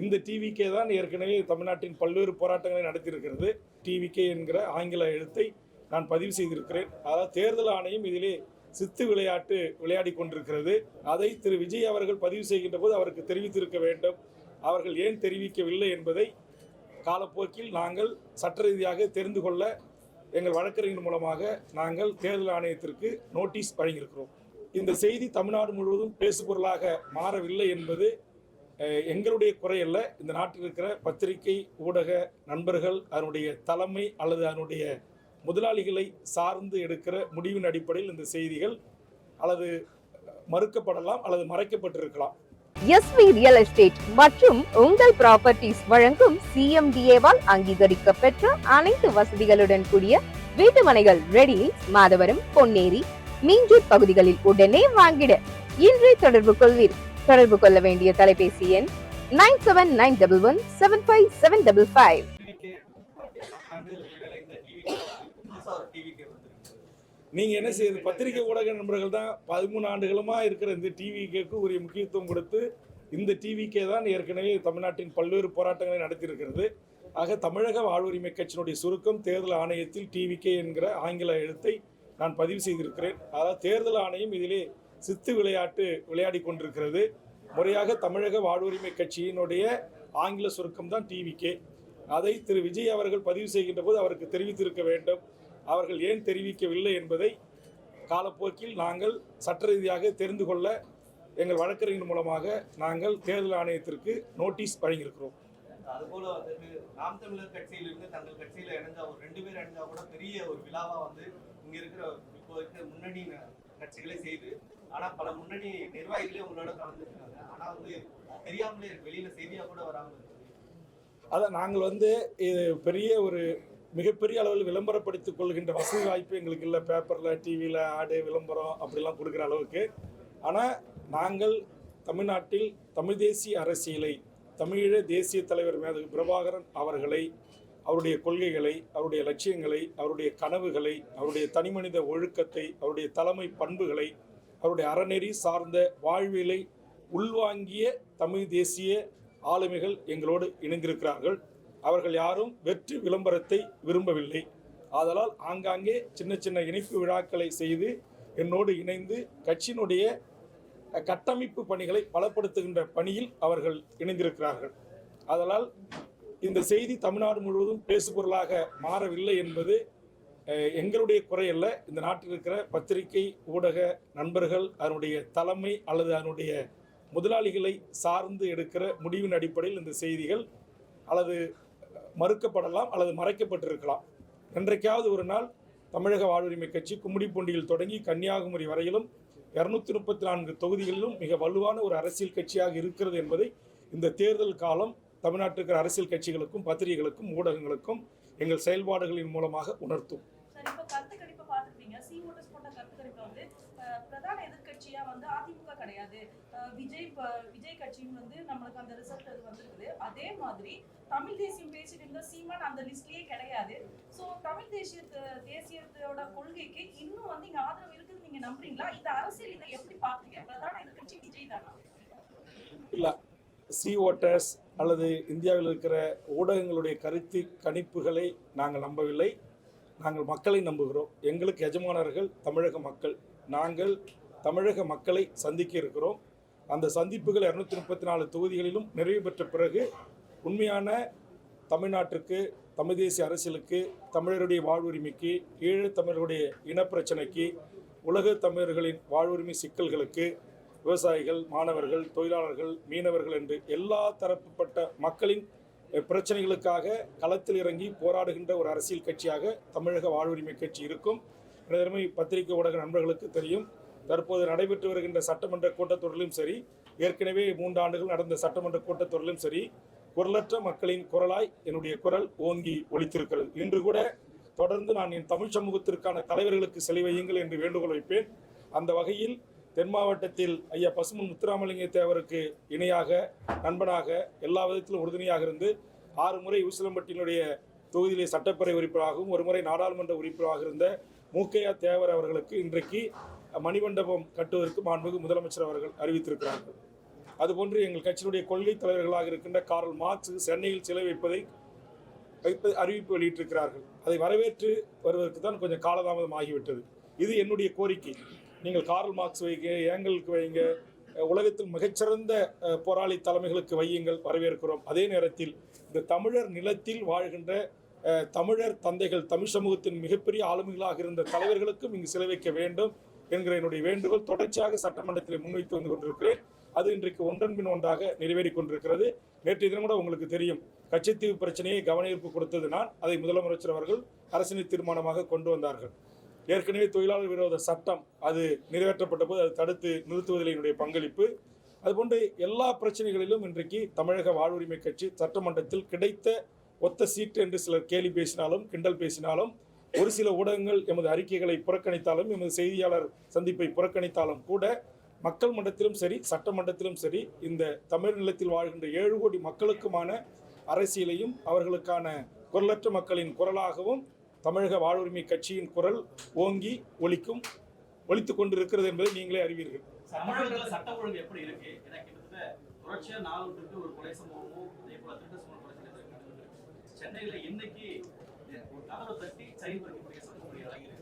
இந்த டிவிகே தான் ஏற்கனவே தமிழ்நாட்டின் பல்வேறு போராட்டங்களை நடத்தியிருக்கிறது. டிவிகே என்கிற ஆங்கில எழுத்தை நான் பதிவு செய்திருக்கிறேன். அதாவது தேர்தல் ஆணையம் இதிலே சித்து விளையாட்டு விளையாடி கொண்டிருக்கிறது. அதை திரு விஜய் அவர்கள் பதிவு செய்கின்ற போது அவருக்கு தெரிவித்திருக்க வேண்டும். அவர்கள் ஏன் தெரிவிக்கவில்லை என்பதை காலப்போக்கில் நாங்கள் சட்ட ரீதியாக தெரிந்து கொள்ள எங்கள் வழக்கறிஞர் மூலமாக நாங்கள் தேர்தல் ஆணையத்திற்கு நோட்டீஸ் வழங்கியிருக்கிறோம். இந்த செய்தி தமிழ்நாடு முழுவதும் பேசுபொருளாக மாறவில்லை என்பது எங்களுடைய குறையல்ல இந்த நாட்டில் இருக்கிற பத்திரிகை ஊடக நண்பர்கள் அதனுடைய தலைமை அல்லது அதனுடைய முதலாளிகளை சார்ந்து எடுக்கிற முடிவின் அடிப்படையில் இந்த செய்திகள் அல்லது மறுக்கப்படலாம் அல்லது மறைக்கப்பட்டிருக்கலாம். எஸ்வி ரியல் எஸ்டேட் மற்றும் உங்கள் ப்ராப்பர்ட்டிஸ் வழங்கும் சிஎம்டிஏவால் அங்கீகரிக்க பெற்ற அனைத்து வசதிகளுடன் கூடிய வீட்டுமனைகள் ரெடியில் மாதவரம் பொன்னேரி மீஞ்சூர் பகுதிகளில் உடனே வாங்கிட. இன்றே தொடர்பு கொள்வீர். தொடர்பு கொள்ள வேண்டிய தொலைபேசி எண் nine seven nine double one seven five seven double five நீங்க என்ன செய்யுது? பத்திரிகை ஊடக நண்பர்கள் தான் பதிமூணு ஆண்டுகளுமா இருக்கிற இந்த டிவிகேக்கு உரிய முக்கியத்துவம் கொடுத்து இந்த டிவிகே தான் ஏற்கனவே தமிழ்நாட்டின் பல்வேறு போராட்டங்களை நடத்தியிருக்கிறது. ஆக தமிழக வாழ்வுரிமை கட்சியினுடைய சுருக்கம் தேர்தல் ஆணையத்தில் டிவிகே என்கிற ஆங்கில எழுத்தை நான் பதிவு செய்திருக்கிறேன். அதாவது தேர்தல் ஆணையம் இதிலே சித்து விளையாட்டு விளையாடி கொண்டிருக்கிறது. முறையாக தமிழக வாழ்வுரிமை கட்சியினுடைய ஆங்கில சுருக்கம் தான் டிவிகே. அதை திரு விஜய் அவர்கள் பதிவு செய்கின்ற போது அவருக்கு தெரிவித்திருக்க வேண்டும். அவர்கள் ஏன் தெரிவிக்கவில்லை என்பதை காலப்போக்கில் நாங்கள் சட்ட ரீதியாக தெரிந்து கொள்ள எங்கள் வழக்கறிஞர் மூலமாக நாங்கள் தேர்தல் ஆணையத்திற்கு நோட்டீஸ் வழங்கியிருக்கிறோம். அதுபோல நாம் தமிழர் கட்சியிலிருந்து தங்கள் கட்சியில இணைஞ்சா ஒரு ரெண்டு பேர் இணைஞ்சா கூட பெரிய ஒரு விழாவா வந்து இங்க இருக்கிற இப்போ இருக்கிற முன்னணி கட்சிகளை செய்து ஆனா பல முன்னணி நிர்வாகிகளே உங்களோட கலந்துருக்காங்க ஆனா வந்து தெரியாமலே வெளியில செய்தியா கூட வராம அதான் நாங்கள் வந்து இது பெரிய ஒரு மிகப்பெரிய அளவில் விளம்பரப்படுத்திக் கொள்கின்ற வசதி வாய்ப்பு எங்களுக்கு இல்லை. பேப்பரில் டிவியில் ஆடு விளம்பரம் அப்படிலாம் கொடுக்குற அளவுக்கு. ஆனால் நாங்கள் தமிழ்நாட்டில் தமிழ் தேசிய அரசியலை தமிழீழ தேசிய தலைவர் மேதகு பிரபாகரன் அவர்களை அவருடைய கொள்கைகளை அவருடைய லட்சியங்களை அவருடைய கனவுகளை அவருடைய தனிமனித ஒழுக்கத்தை அவருடைய தலைமை பண்புகளை அவருடைய அறநெறி சார்ந்த வாழ்வியலை உள்வாங்கிய தமிழ் தேசிய ஆளுமைகள் எங்களோடு இணைந்திருக்கிறார்கள். அவர்கள் யாரும் வெற்றி விளம்பரத்தை விரும்பவில்லை. ஆதலால் ஆங்காங்கே சின்ன சின்ன இணைப்பு விழாக்களை செய்து என்னோடு இணைந்து கட்சியினுடைய கட்டமைப்பு பணிகளை பலப்படுத்துகின்ற பணியில் அவர்கள் இணைந்திருக்கிறார்கள். ஆதலால் இந்த செய்தி தமிழ்நாடு முழுவதும் பேசுபொருளாக மாறவில்லை என்பது எங்களுடைய குறையல்ல இந்த நாட்டில் இருக்கிற பத்திரிகை ஊடக நண்பர்கள் அதனுடைய தலைமை அல்லது அதனுடைய முதலாளிகளை சார்ந்து எடுக்கிற முடிவின் அடிப்படையில் இந்த செய்திகள் அல்லது மறுக்கப்படலாம் அல்லது மறைக்கப்பட்டிருக்கலாம். என்றைக்காவது ஒரு நாள் தமிழக வாழ்வுரிமை கட்சி கும்மிடிப்பூண்டியில் தொடங்கி கன்னியாகுமரி வரையிலும் இரநூத்தி முப்பத்தி நான்கு தொகுதிகளிலும் மிக வலுவான ஒரு அரசியல் கட்சியாக இருக்கிறது என்பதை இந்த தேர்தல் காலம் தமிழ்நாட்டில் இருக்கிற அரசியல் கட்சிகளுக்கும் பத்திரிகைகளுக்கும் ஊடகங்களுக்கும் எங்கள் செயல்பாடுகளின் மூலமாக உணர்த்தும் சார் இப்போ கருத்து கணிப்பு பார்த்துருப்பீங்க சி ஓட்டர்ஸ் போட்ட கருத்து கணிப்பு வந்து அஹ், பிரதான எதிர்க்கட்சியா வந்து அதிமுக கிடையாது. விஜய் விஜய் கட்சியும் வந்து நம்மளுக்கு அந்த ரிசல்ட் அது வந்திருக்குது. அதே மாதிரி தமிழ் தேசியம் பேசிட்டு இருந்த சீமான் அந்த லிஸ்ட்லயே கிடையாது. ஸோ தமிழ் தேசிய தேசியத்தோட கொள்கைக்கு இன்னும் வந்து இங்க ஆதரவு இருக்குன்னு நீங்க நம்புறீங்களா? இந்த அரசியல் இதை எப்படி பாக்குறீங்க பிரதான எதிர்கட்சி விஜய் தானா? இல்லை. சி ஓட்டர்ஸ் அல்லது இந்தியாவில் இருக்கிற ஊடகங்களுடைய கருத்து கணிப்புகளை நாங்கள் நம்பவில்லை. நாங்கள் மக்களை நம்புகிறோம். எங்களுக்கு எஜமானர்கள் தமிழக மக்கள். நாங்கள் தமிழக மக்களை சந்திக்க இருக்கிறோம். அந்த சந்திப்புகள் இரநூத்தி முப்பத்தி நாலு தொகுதிகளிலும் நிறைவு பெற்ற பிறகு உண்மையான தமிழ்நாட்டிற்கு தமிழ் தேசிய அரசியலுக்கு தமிழருடைய வாழ்வுரிமைக்கு ஈழத் தமிழருடைய இனப்பிரச்சனைக்கு உலக தமிழர்களின் வாழ்வுரிமை சிக்கல்களுக்கு விவசாயிகள் மாணவர்கள் தொழிலாளர்கள் மீனவர்கள் என்று எல்லா தரப்புப்பட்ட மக்களின் பிரச்சனைகளுக்காக களத்தில் இறங்கி போராடுகின்ற ஒரு அரசியல் கட்சியாக தமிழக வாழ்வுரிமை கட்சி இருக்கும். எனதருமை பத்திரிகை ஊடக நண்பர்களுக்கு தெரியும் தற்போது நடைபெற்று வருகின்ற சட்டமன்ற கூட்டத்தொடரிலும் சரி ஏற்கனவே மூன்று ஆண்டுகள் நடந்த சட்டமன்ற கூட்டத்தொடரிலும் சரி குரலற்ற மக்களின் குரலாய் என்னுடைய குரல் ஓங்கி ஒழித்திருக்கிறது இன்று கூட தொடர்ந்து நான் என் தமிழ் சமூகத்திற்கான தலைவர்களுக்கு செலிவையுங்கள் என்று வேண்டுகோள் வைப்பேன். அந்த வகையில் தென் மாவட்டத்தில் ஐயா பசுமன் முத்துராமலிங்க தேவருக்கு இணையாக நண்பனாக எல்லா விதத்திலும் உறுதுணையாக இருந்து ஆறு முறை உசிலம்பட்டியினுடைய தொகுதியிலே சட்டப்பேரவை உறுப்பினராகவும் ஒரு முறை நாடாளுமன்ற உறுப்பினராக இருந்த மூக்கையா தேவர் அவர்களுக்கு இன்றைக்கு மணிமண்டபம் கட்டுவதற்கு மாண்புமிகு முதலமைச்சர் அவர்கள் அறிவித்திருக்கிறார்கள். அதுபோன்று எங்கள் கட்சியினுடைய கொள்கை தலைவர்களாக இருக்கின்ற கார்ல் மார்க்ஸ் சென்னையில் சிலை வைப்பதை வைப்ப அறிவிப்பு வெளியிட்டிருக்கிறார்கள். அதை வரவேற்று வருவதற்கு தான் கொஞ்சம் காலதாமதம் ஆகிவிட்டது. இது என்னுடைய கோரிக்கை. நீங்கள் கார்ல் மார்க்ஸ் வைங்க ஏங்கலுக்கு வைங்க உலகத்தில் மிகச்சிறந்த போராளி தலைமைகளுக்கு வையுங்கள் வரவேற்கிறோம். அதே நேரத்தில் இந்த தமிழர் நிலத்தில் வாழ்கின்ற தமிழர் தந்தைகள் தமிழ் சமூகத்தின் மிகப்பெரிய ஆளுமைகளாக இருந்த தலைவர்களுக்கும் இங்கு சிலை வைக்க வேண்டும். என்கிற என்னுடைய வேண்டுகோள் தொடர்ச்சியாக சட்டமன்றத்தில் முன்வைத்து வந்து கொண்டிருக்கிறேன். அது இன்றைக்கு ஒன்றன் பின் ஒன்றாக நிறைவேறி கொண்டிருக்கிறது. நேற்றைய தினம் கூட உங்களுக்கு தெரியும். கச்சத்தீவு பிரச்சனையை கவனஈர்ப்பு கொடுத்தது நான். அதை முதலமைச்சர் அவர்கள் அரசினை தீர்மானமாக கொண்டு வந்தார்கள். ஏற்கனவே தொழிலாளர் விரோத சட்டம் அது நிறைவேற்றப்பட்ட போது அதை தடுத்து நிறுத்துவதில் என்னுடைய பங்களிப்பு. அதுபோன்று எல்லா பிரச்சனைகளிலும் இன்றைக்கு தமிழக வாழ்வுரிமை கட்சி சட்டமன்றத்தில் கிடைத்த ஒத்த சீட்டு என்று சிலர் கேலி பேசினாலும் கிண்டல் பேசினாலும் ஒரு சில ஊடகங்கள் எமது அறிக்கைகளை புறக்கணித்தாலும் எமது செய்தியாளர் சந்திப்பை புறக்கணித்தாலும் கூட மக்கள் மன்றத்திலும் சரி சட்டமன்றத்திலும் சரி இந்த தமிழ் நிலத்தில் வாழ்கின்ற ஏழு கோடி மக்களுக்குமான அரசியலையும் அவர்களுக்கான குரலற்ற மக்களின் குரலாகவும் தமிழக வாழ்வுரிமை கட்சியின் குரல் ஓங்கி ஒலிக்கும் ஒலித்துக் கொண்டிருக்கிறது என்பதை நீங்களே அறிவீர்கள். தமிழகத்துல சட்ட ஒழுங்கு எப்படி இருக்கு? ஏன்னா கிட்டத்தட்ட தொடர்ச்சியா நாலு ஒரு கொலை சம்பவமும் அதே போல திருட்டு சம்பவம் சென்னையில இன்னைக்கு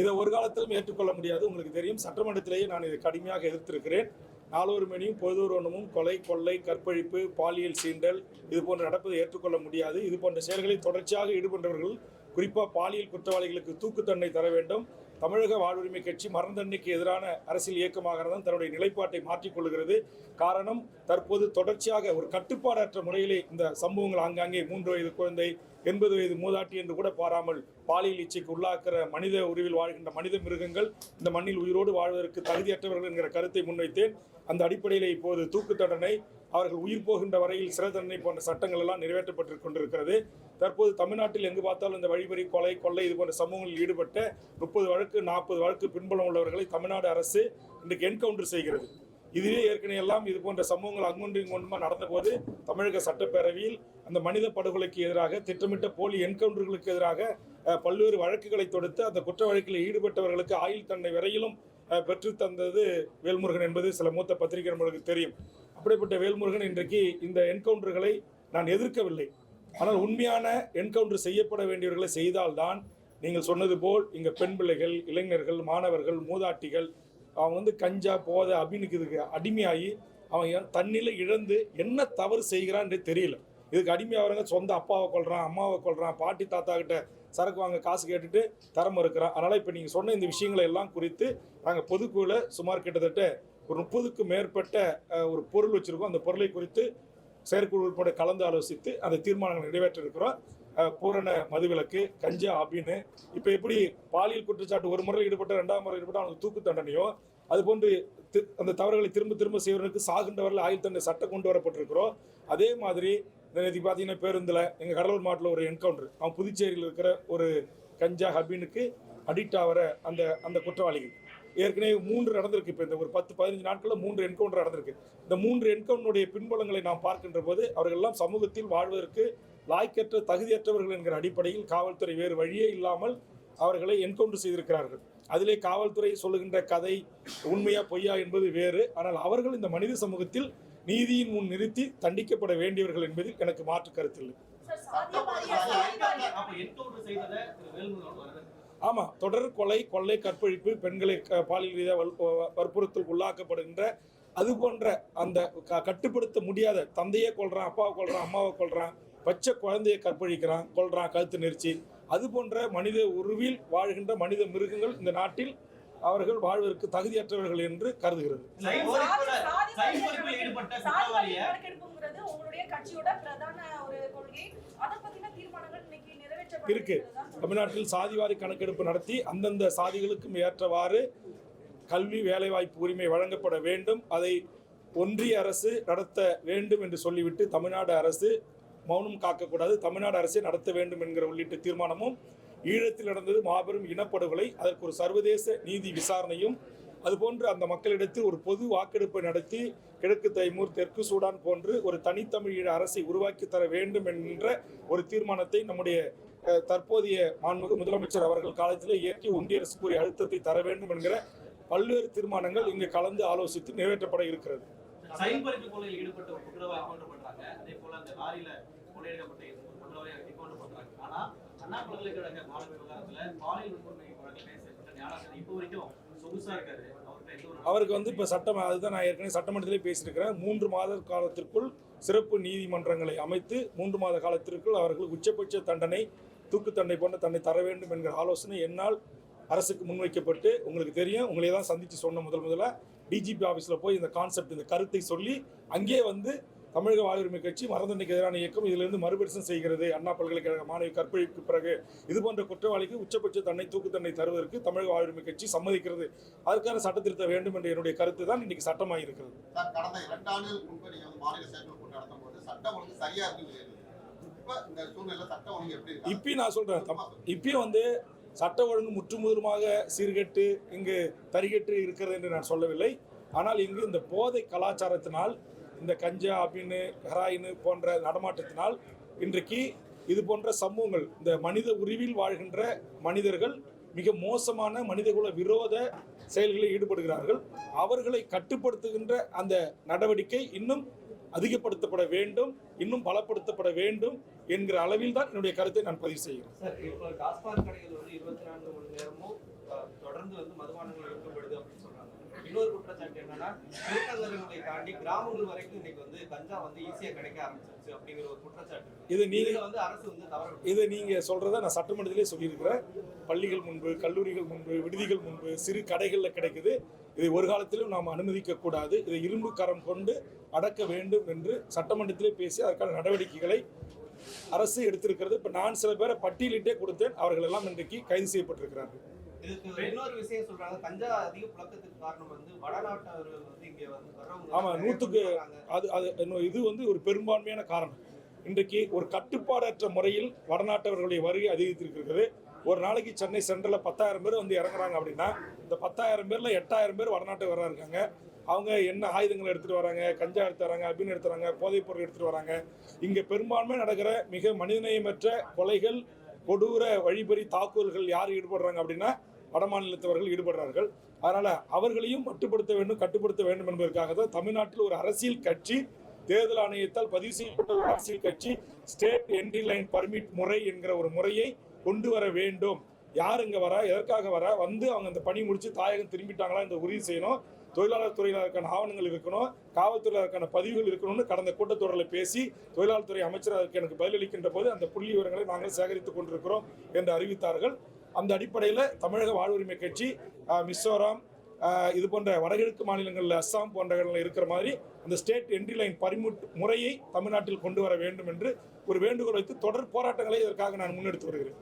இதை ஒரு காலத்திலும் ஏற்றுக்கொள்ள முடியாது. உங்களுக்கு தெரியும் சட்டமன்றத்திலேயே நான் இதை கடுமையாக எதிர்த்திருக்கிறேன். நாலொரு மணியும் பொழுதொருவனமும் கொலை கொள்ளை கற்பழிப்பு பாலியல் சீண்டல் இது போன்ற நடப்பதை ஏற்றுக்கொள்ள முடியாது. இது போன்ற செயல்களில் தொடர்ச்சியாக ஈடுபட்டவர்கள் குறிப்பாக பாலியல் குற்றவாளிகளுக்கு தூக்கு தண்டனை தர வேண்டும். தமிழக வாழ்வுரிமை கட்சி மரண எதிரான அரசியல் இயக்கமாக தான் தன்னுடைய நிலைப்பாட்டை மாற்றிக்கொள்கிறது காரணம் தற்போது தொடர்ச்சியாக ஒரு கட்டுப்பாடற்ற முறையிலே இந்த சம்பவங்கள் ஆங்காங்கே மூன்று வயது குழந்தை எண்பது வயது மூதாட்டி என்று கூட பாராமல் பாலியல் இச்சைக்கு உள்ளாக்கிற மனித உருவில் வாழ்கின்ற மனித மிருகங்கள் இந்த மண்ணில் உயிரோடு வாழ்வதற்கு தகுதியற்றவர்கள் என்கிற கருத்தை முன்வைத்தேன். அந்த அடிப்படையில் இப்போது தூக்கு தண்டனை அவர்கள் உயிர் போகின்ற வரையில் சிறை தண்டனை போன்ற சட்டங்கள் எல்லாம் நிறைவேற்றப்பட்டு கொண்டிருக்கிறது. தற்போது தமிழ்நாட்டில் எங்கு பார்த்தாலும் இந்த வழிபறி கொலை கொள்ளை இது போன்ற சமூகங்களில் ஈடுபட்ட முப்பது வழக்கு நாற்பது வழக்கு பின்புலம் உள்ளவர்களை தமிழ்நாடு அரசு இன்றைக்கு என்கவுண்டர் செய்கிறது. இதுவே ஏற்கனவே எல்லாம் இது போன்ற சம்பவங்கள் அங்கொன்று இங்கொன்றுமா நடந்தபோது தமிழக சட்டப்பேரவையில் அந்த மனித படுகொலைக்கு எதிராக திட்டமிட்ட போலி என்கவுண்டர்களுக்கு எதிராக பல்வேறு வழக்குகளை தொடுத்து அந்த குற்ற வழக்கில் ஈடுபட்டவர்களுக்கு ஆயுள் தண்டனை வரையிலும் பெற்றுத்தந்தது தந்தது வேல்முருகன் என்பது சில மூத்த பத்திரிகை நம்மளுக்கு தெரியும். அப்படிப்பட்ட வேல்முருகன் இன்றைக்கு இந்த என்கவுண்டர்களை நான் எதிர்க்கவில்லை. ஆனால் உண்மையான என்கவுண்டர் செய்யப்பட வேண்டியவர்களை செய்தால்தான் நீங்கள் சொன்னது போல் இங்கே பெண் பிள்ளைகள் இளைஞர்கள் மாணவர்கள் மூதாட்டிகள் அவங்க வந்து கஞ்சா போதை அப்படின்னு இதுக்கு அடிமையாகி அவன் ஏன் தண்ணியில் இழந்து என்ன தவறு செய்கிறான்னு தெரியல. இதுக்கு அடிமையாகிறவங்க சொந்த அப்பாவை கொள்கிறான் அம்மாவை கொள்கிறான் பாட்டி தாத்தா கிட்ட சரக்கு வாங்க காசு கேட்டுட்டு தரம் இருக்கிறான் அதனால் இப்போ நீங்கள் சொன்ன இந்த விஷயங்களை எல்லாம் குறித்து நாங்கள் பொதுக்குழுவில் சுமார் கிட்டத்தட்ட ஒரு முப்பதுக்கும் மேற்பட்ட ஒரு பொருள் வச்சுருக்கோம். அந்த பொருளை குறித்து செயற்குழு உட்பட கலந்து ஆலோசித்து அந்த தீர்மானங்களை நிறைவேற்ற இருக்கிறோம். பூரண மதுவிலக்கு கஞ்சா அப்படின்னு இப்போ எப்படி பாலியல் குற்றச்சாட்டு ஒரு முறை ஈடுபட்ட ரெண்டாம் முறை ஈடுபட்ட அவனுக்கு தூக்கு தண்டனையோ அதுபோன்று தி- அந்த தவறுகளை திரும்ப திரும்ப செய்வதற்கு சாகின்றவர்கள் ஆயுள் தண்டனை சட்டம் கொண்டு வரப்பட்டிருக்கிறோம். அதே மாதிரி நேற்று பார்த்தீங்கன்னா பேருந்தில் எங்கள் கடலூர் மாவட்டத்தில் ஒரு என்கவுண்டர் அவன் புதுச்சேரியில் இருக்கிற ஒரு கஞ்சா ஹபீனுக்கு அடிக்ட் ஆகிற அந்த அந்த குற்றவாளிகள். ஏற்கனவே மூன்று நடந்திருக்கு. இப்போ இந்த ஒரு பத்து பதினஞ்சு நாட்களில் மூன்று என்கவுண்டர் நடந்திருக்கு. இந்த மூன்று என்கவுண்டருடைய பின்புலங்களை நாம் பார்க்கின்ற போது அவர்கள் எல்லாம் சமூகத்தில் வாழ்வதற்கு லாய்க்கற்ற தகுதியற்றவர்கள் என்கிற அடிப்படையில் காவல்துறை வேறு வழியே இல்லாமல் அவர்களை என்கவுண்டர் செய்திருக்கிறார்கள். அதிலே காவல்துறை சொல்லுகின்ற கதை உண்மையா பொய்யா என்பது வேறு. ஆனால் அவர்கள் இந்த மனித சமூகத்தில் நீதியின் முன் நிறுத்தி தண்டிக்கப்பட வேண்டியவர்கள் என்பதில் எனக்கு மாற்று கருத்தில்லை. சார் சாதிய வாரியா சாதி வாரியா அப்ப என்கவுண்டர் செய்ததை திரு வேல்முருகன் வரவேற்கிறார். ஆமா தொடர் கொலை கொள்ளை கற்பழிப்பு பெண்களை க- பாலியல் ரீதியாக வற்புறுத்தலுக்கு உள்ளாக்கப்படுகின்ற அது போன்ற அந்த க- கட்டுப்படுத்த முடியாத தந்தையே கொல்றான் அப்பாவை கொல்றான் அம்மாவை கொல்றான் பச்சை குழந்தையை கற்பழிக்கிறான் கொல்றான் கழுத்து நெரிச்சு அது போன்ற மனித உருவில் வாழ்கின்ற மனித மிருகங்கள் இந்த நாட்டில் அவர்கள் வாழ்வதற்கு தகுதியற்றவர்கள் என்று கருதுகிறது. சைபரிப்புல- சாதி- சாதி சைபரிப்பில் வாரியா ஈடுபட்ட சாதி குற்றவாளிய வாரியா கணக்கெடுப்புங்கிறது உங்களுடைய கட்சியோட பிரதான ஒரு கொள்கை. அதை பத்தின தீர்மானங்கள் இன்னைக்கு இருக்கு. தமிழ்நாட்டில் சாதிவாரி கணக்கெடுப்பு நடத்தி அந்தந்த சாதிகளுக்கும் ஏற்றவாறு கல்வி வேலைவாய்ப்பு உரிமை வழங்கப்பட வேண்டும். அதை ஒன்றிய அரசு நடத்த வேண்டும் என்று சொல்லிவிட்டு தமிழ்நாடு அரசு மௌனம் காக்கக்கூடாது. தமிழ்நாடு அரசே நடத்த வேண்டும் என்கிற உள்ளிட்ட தீர்மானமும் ஈழத்தில் நடந்தது மாபெரும் இனப்படுகொலை அதற்கு ஒரு சர்வதேச நீதி விசாரணையும் அதுபோன்று அந்த மக்களிடத்தில் ஒரு பொது வாக்கெடுப்பை நடத்தி கிழக்கு தைமூர் தெற்கு சூடான் போன்று ஒரு தனித்தமிழ் ஈழ அரசை உருவாக்கி தர வேண்டும் என்ற ஒரு தீர்மானத்தை நம்முடைய தற்போதைய மாண்புமிகு முதலமைச்சர் அவர்கள் காலத்திலே இயக்கி ஒன்றிய அரசு அழுத்தத்தை தர வேண்டும் என்கிற பல்வேறு தீர்மானங்கள் இங்கு கலந்து ஆலோசித்து நிறைவேற்றப்பட இருக்கிறது. ஈடுபட்ட ஒரு குற்றவாளி பண்றாங்க அதே போல அந்த லாரியில பண்றாங்க ஆனா அண்ணா பல்கலைக்கழக மாணவ விவகாரத்துல பாலியல் வன்கொடுமை வழக்கில் ஞானாசன் இப்போ வரைக்கும் சொகுசா இருக்காரு. அவருக்கு வந்து இப்போ சட்டம் அதுதான் நான் ஏற்கனவே சட்டமன்றத்திலே பேசியிருக்கிறேன். மூன்று மாத காலத்திற்குள் சிறப்பு நீதிமன்றங்களை அமைத்து மூன்று மாத காலத்திற்குள் அவர்களுக்கு உச்சபட்ச தண்டனை தூக்கு தண்டனை போன்ற தன்னை தர வேண்டும் என்கிற ஆலோசனை என்னால் அரசுக்கு முன்வைக்கப்பட்டு உங்களுக்கு தெரியும். உங்களை தான் சந்தித்து சொன்ன முதல் முதல்ல. டிஜிபி ஆஃபீஸில் போய் இந்த கான்செப்ட் இந்த கருத்தை சொல்லி அங்கே வந்து தமிழக வாழ்வுரிமை கட்சி மரதண்டைக்கு எதிரான இயக்கம் இதிலிருந்து மறுபரிசனம் செய்கிறது. அண்ணா பல்கலைக்கழக மாணவி கற்பழிப்புக்கு பிறகு இது போன்ற குற்றவாளிக்கு உச்சபட்ச தண்டனை தூக்கு தண்டனை தருவதற்கு தமிழக வாழ்வுரிமை கட்சி சம்மதிக்கிறது. அதற்கான சட்ட திருத்த வேண்டும் என்ற என்னுடைய கருத்து தான் இன்னைக்கு சட்டமாக இருக்கிறது. கடந்த இரண்டு ஆண்டுகளுக்கு முன்பு நீங்க வந்து மாநில செயற்குழு கூட்டம் நடத்தும் போது சட்டம் ஒழுங்கு சரியா இருக்கு இப்ப இந்த சூழ்நிலை சட்டம் ஒழுங்கு எப்படி இருக்கு? இப்பயும் நான் சொல்றேன். இப்பயும் வந்து சட்ட ஒழுங்கு முற்றுமுதலுமாக சீர்கெட்டு இங்கு தரிகெட்டு இருக்கிறது என்று நான் சொல்லவில்லை. ஆனால் இங்கு இந்த போதை கலாச்சாரத்தினால் இந்த கஞ்சா அப்படின்னு ஹெராயின் போன்ற நடமாட்டத்தினால் இன்றைக்கு இது போன்ற சமூகங்கள் இந்த மனித உருவில் வாழ்கின்ற மனிதர்கள் மிக மோசமான மனிதகுல விரோத செயல்களில் ஈடுபடுகிறார்கள். அவர்களை கட்டுப்படுத்துகின்ற அந்த நடவடிக்கை இன்னும் அதிகப்படுத்தப்பட வேண்டும் இன்னும் பலப்படுத்தப்பட வேண்டும் என்கிற அளவில் தான் என்னுடைய கருத்தை நான் பதிவு செய்கிறேன். தொடர்ந்து வந்து மதுபானங்கள் இன்னொரு குற்றச்சாட்டு என்னன்னா பெருநகரங்களை தாண்டி கிராமங்கள் வரைக்கும் இன்னைக்கு வந்து கஞ்சா வந்து ஈஸியா கிடைக்க ஆரம்பிச்சிருச்சு அப்படிங்கிற ஒரு குற்றச்சாட்டு. இது நீங்க வந்து அரசு வந்து தவறு இது நீங்க சொல்றத நான் சட்டமன்றத்திலே சொல்லியிருக்கிறேன். பள்ளிகள் முன்பு கல்லூரிகள் முன்பு விடுதிகள் முன்பு சிறு கடைகளில் கிடைக்குது. இதை ஒரு காலத்திலும் நாம் அனுமதிக்க கூடாது. இதை இரும்பு கரம் கொண்டு அடக்க வேண்டும் என்று சட்டமன்றத்திலே பேசி அதற்கான நடவடிக்கைகளை அரசு எடுத்திருக்கிறது. இப்ப நான் சில பேரை பட்டியலிட்டே கொடுத்தேன். அவர்கள் எல்லாம் இன்றைக்கு கைது செய்யப்பட்டிருக்கிறார்கள். இதுக்கு இன்னொரு விஷயம் சொல்றாங்க கஞ்சா அதிக புழக்கத்துக்கு காரணம் வந்து வடநாட்டவர்கள் வந்து இங்க வந்து வர்றவங்க ஆமா, நூத்துக்கு. அது அது இது வந்து ஒரு பெரும்பான்மையான காரணம். இன்றைக்கு ஒரு கட்டுப்பாடற்ற முறையில் வடநாட்டவர்களுடைய வருகை அதிகரித்திருக்கிறது. ஒரு நாளைக்கு சென்னை சென்ட்ரலில் பத்தாயிரம் பேர் வந்து இறங்குறாங்க அப்படின்னா இந்த பத்தாயிரம் பேரில் எட்டாயிரம் பேர் வடநாட்டு வர இருக்காங்க. அவங்க என்ன ஆயுதங்கள் எடுத்துகிட்டு வராங்க கஞ்சா எடுத்து வராங்க அபின் எடுத்து வராங்க போதைப் பொருள் எடுத்துகிட்டு வராங்க. இங்கே பெரும்பான்மை நடக்கிற மிக மனிதநேயமற்ற கொலைகள் கொடூர வழிபறி தாக்குதல்கள் யார் ஈடுபடுறாங்க அப்படின்னா வடமாநிலத்தவர்கள் ஈடுபடுறார்கள். அதனால் அவர்களையும் மட்டுப்படுத்த வேண்டும் கட்டுப்படுத்த வேண்டும் என்பதற்காக தான் தமிழ்நாட்டில் ஒரு அரசியல் கட்சி தேர்தல் ஆணையத்தால் பதிவு செய்யப்பட்ட ஒரு அரசியல் கட்சி ஸ்டேட் என்ட்ரி லைன் பர்மிட் முறை என்கிற ஒரு முறையை கொண்டு வர வேண்டும். யார் இங்கே வரா எதற்காக வரா வந்து அவங்க அந்த பணி முடித்து தாயகம் திரும்பிட்டாங்களா இந்த உறுதி செய்யணும். தொழிலாளர் துறையினருக்கான ஆவணங்கள் இருக்கணும் காவல்துறையினருக்கான பதிவுகள் இருக்கணும்னு கடந்த கூட்டத்தொடரில் பேசி தொழிலாளர் துறை அமைச்சர் அதற்கு எனக்கு பதிலளிக்கின்ற போது அந்த புள்ளி விவரங்களை நாங்கள் சேகரித்துக் கொண்டிருக்கிறோம் என்று அறிவித்தார்கள். அந்த அடிப்படையில் தமிழக வாழ்வுரிமை கட்சி மிசோரம் இது போன்ற வடகிழக்கு மாநிலங்களில் அஸ்ஸாம் போன்ற இடங்களில் இருக்கிற மாதிரி அந்த ஸ்டேட் என்ட்ரி லைன் பரிமுட் முறையை தமிழ்நாட்டில் கொண்டு வர வேண்டும் என்று ஒரு வேண்டுகோள் வைத்து தொடர் போராட்டங்களை இதற்காக நான் முன்னெடுத்து வருகிறேன்.